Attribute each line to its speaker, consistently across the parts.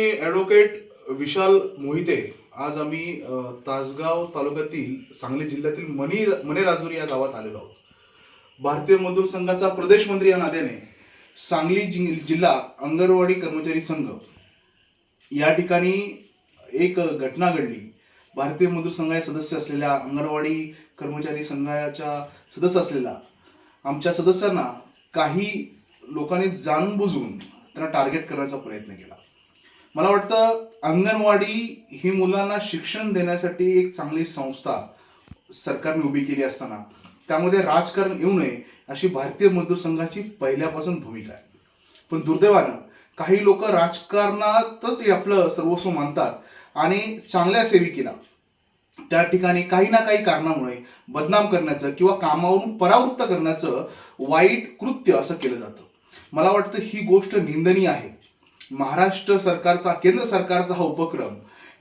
Speaker 1: Advocate विशाल मोहिते. आज आम्ही तासगाव तालुक्यातील सांगली जिल्ह्यातील मनी मनेराजुरी या गावात आलेलो आहोत. भारतीय मजदूर संघाचा प्रदेश मंत्री या नात्याने सांगली जि जिल्हा अंगणवाडी कर्मचारी संघ या ठिकाणी एक घटना घडली. भारतीय मजदूर संघाचे सदस्य असलेल्या अंगणवाडी कर्मचारी संघाच्या सदस्य असलेल्या आमच्या सदस्यांना काही लोकांनी जाणून बुजून त्यांना टार्गेट करण्याचा प्रयत्न केला. मला वाटतं अंगणवाडी ही मुलांना शिक्षण देण्यासाठी एक चांगली संस्था सरकारने उभी केली असताना त्यामध्ये राजकारण येऊ नये अशी भारतीय मजदूर संघाची पहिल्यापासून भूमिका आहे. पण दुर्दैवानं काही लोक राजकारणातच आपलं सर्वस्व मानतात आणि चांगल्या सेविकेला. त्या ठिकाणी काही ना काही कारणामुळे बदनाम करण्याचं किंवा कामावरून परावृत्त करण्याचं वाईट कृत्य असं केलं जातं. मला वाटतं ही गोष्ट निंदनीय आहे. महाराष्ट्र सरकारचा केंद्र सरकारचा हा उपक्रम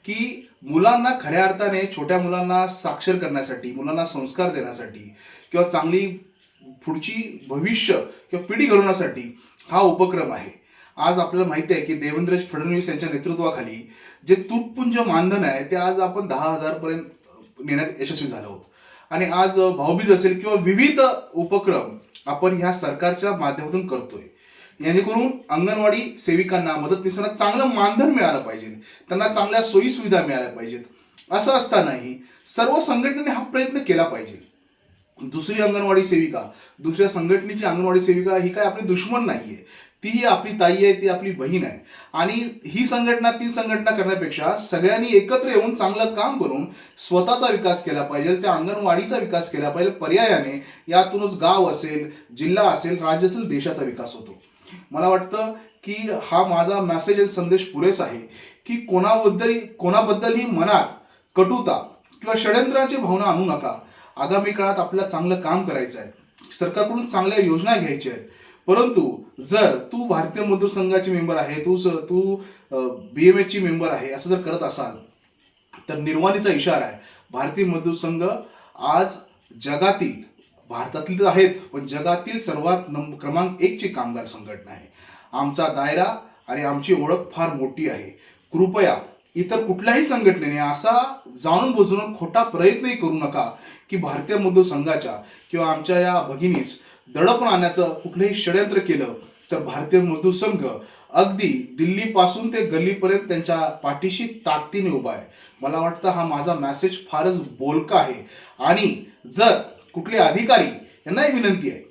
Speaker 1: की मुलांना खऱ्या अर्थाने छोट्या मुलांना साक्षर करण्यासाठी मुलांना संस्कार देण्यासाठी किंवा चांगली पुढची भविष्य किंवा पिढी घडवण्यासाठी हा उपक्रम आहे. आज आपल्याला माहिती आहे की देवेंद्र फडणवीस यांच्या नेतृत्वाखाली जे तुटपुंज मानधन आहे ते आज आपण दहा हजारपर्यंत नेण्यात यशस्वी झालो आहोत. आणि आज भाऊबीज असेल किंवा विविध उपक्रम आपण ह्या सरकारच्या माध्यमातून करतोय. जेणेकरून अंगणवाडी सेविकांना मदतनीसांना चांगलं मानधन मिळालं पाहिजे. त्यांना चांगल्या सोयीसुविधा मिळाल्या पाहिजेत. असं असतानाही सर्व संघटनेने हा प्रयत्न केला पाहिजे. दुसरी अंगणवाडी सेविका दुसऱ्या संघटनेची अंगणवाडी सेविका ही काय आपली दुश्मन नाही आहे तीही आपली ताई आहे ती आपली बहीण आहे. आणि ही संघटना ती संघटना करण्यापेक्षा सगळ्यांनी एकत्र येऊन चांगलं काम करून स्वतःचा विकास केला पाहिजे त्या अंगणवाडीचा विकास केला पाहिजे. पर्यायाने यातूनच गाव असेल जिल्हा असेल राज्य असेल देशाचा विकास होतो. मला वाटतं की हा माझा मेसेज आणि संदेश पुरेसा आहे की कोणाबद्दल कोणाबद्दलही मनात कटुता किंवा षडयंत्राची भावना आणू नका. आगामी काळात आपल्याला चांगलं काम करायचं आहे. सरकारकडून चांगल्या योजना घ्यायच्या आहेत. परंतु जर तू भारतीय मजदूर संघाची मेंबर आहे तू तू बी एम एचची मेंबर आहे असं जर करत असाल तर निर्वाणीचा इशारा आहे. भारतीय मजदूर संघ आज जगातील भारतातील तर आहेत पण जगातील सर्वात नंब क्रमांक एकची कामगार संघटना आहे. आमचा दायरा आणि आमची ओळख फार मोठी आहे. कृपया इतर कुठल्याही संघटनेने असा जाणून बुजून खोटा प्रयत्नही करू नका की भारतीय मजदूर संघाच्या किंवा आमच्या या भगिनीस दडपण आणण्याचं कुठलंही षडयंत्र केलं तर भारतीय मजदूर संघ अगदी दिल्लीपासून ते गल्लीपर्यंत त्यांच्या पाठीशी ताकदीने उभा आहे. मला वाटतं हा माझा मॅसेज फारच बोलका आहे. आणि जर कुठले अधिकारी यांनाही विनंती आहे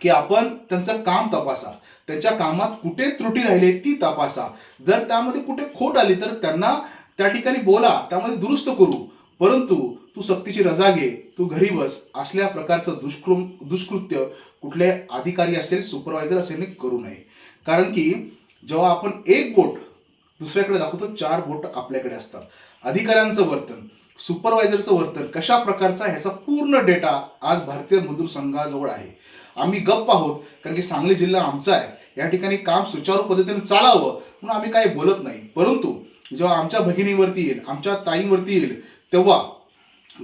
Speaker 1: की आपण त्यांचं काम तपासा. त्यांच्या कामात कुठे त्रुटी राहिली ती तपासा. जर त्यामध्ये कुठे खोट आली तर त्यांना त्या ठिकाणी बोला त्यामध्ये दुरुस्त करू. परंतु तू सक्तीची रजा घे तू घरी बस. असल्या प्रकारचं दुष्कृम दुष्कृत्य कुठले अधिकारी असेल सुपरवायझर असेल करू नये. कारण की जेव्हा आपण एक बोट दुसऱ्याकडे दाखवतो चार बोट आपल्याकडे असतात. अधिकाऱ्यांचं वर्तन. सुपरवायझरचं वर्तन कशा प्रकारचा ह्याचा पूर्ण डेटा आज भारतीय मजूर संघाजवळ आहे. आम्ही गप्प आहोत कारण की सांगली जिल्हा आमचा आहे. या ठिकाणी काम सुचारू पद्धतीने चालावं म्हणून आम्ही काही बोलत नाही. परंतु जेव्हा आमच्या भगिनीवरती येईल आमच्या ताईंवरती येईल तेव्हा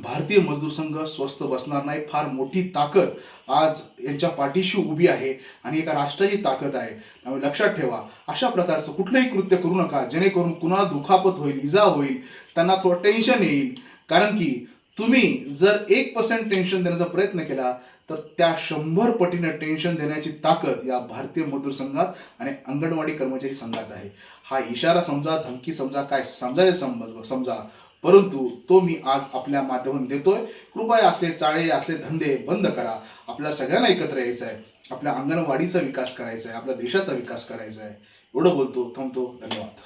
Speaker 1: भारतीय मजदूर संघ स्वस्त बसणार नाही. फार मोठी ताकद आज यांच्या पाठीशी उभी आहे आणि एका राष्ट्राची ताकद आहे. त्यामुळे लक्षात ठेवा अशा प्रकारचं कुठलंही कृत्य करू नका जेणेकरून कुणाला दुखापत होईल इजा होईल त्यांना थोडं टेन्शन येईल. कारण की तुम्ही जर एक पर्सेंट टेन्शन देण्याचा प्रयत्न केला तर त्या शंभर पटीनं टेन्शन देण्याची ताकद या भारतीय मजदूर संघात आणि अंगणवाडी कर्मचारी संघात आहे. हा इशारा समजा धमकी समजा काय समजायचं समज समजा परंतु तो मी आज आपल्या माध्यमातून देतोय. कृपया असले चाळे असले धंदे बंद करा. आपल्या सगळ्यांना एकत्र यायचं आहे आपल्या अंगणवाडीचा विकास करायचा आहे आपल्या देशाचा विकास करायचा आहे एवढं बोलतो थांबतो. धन्यवाद.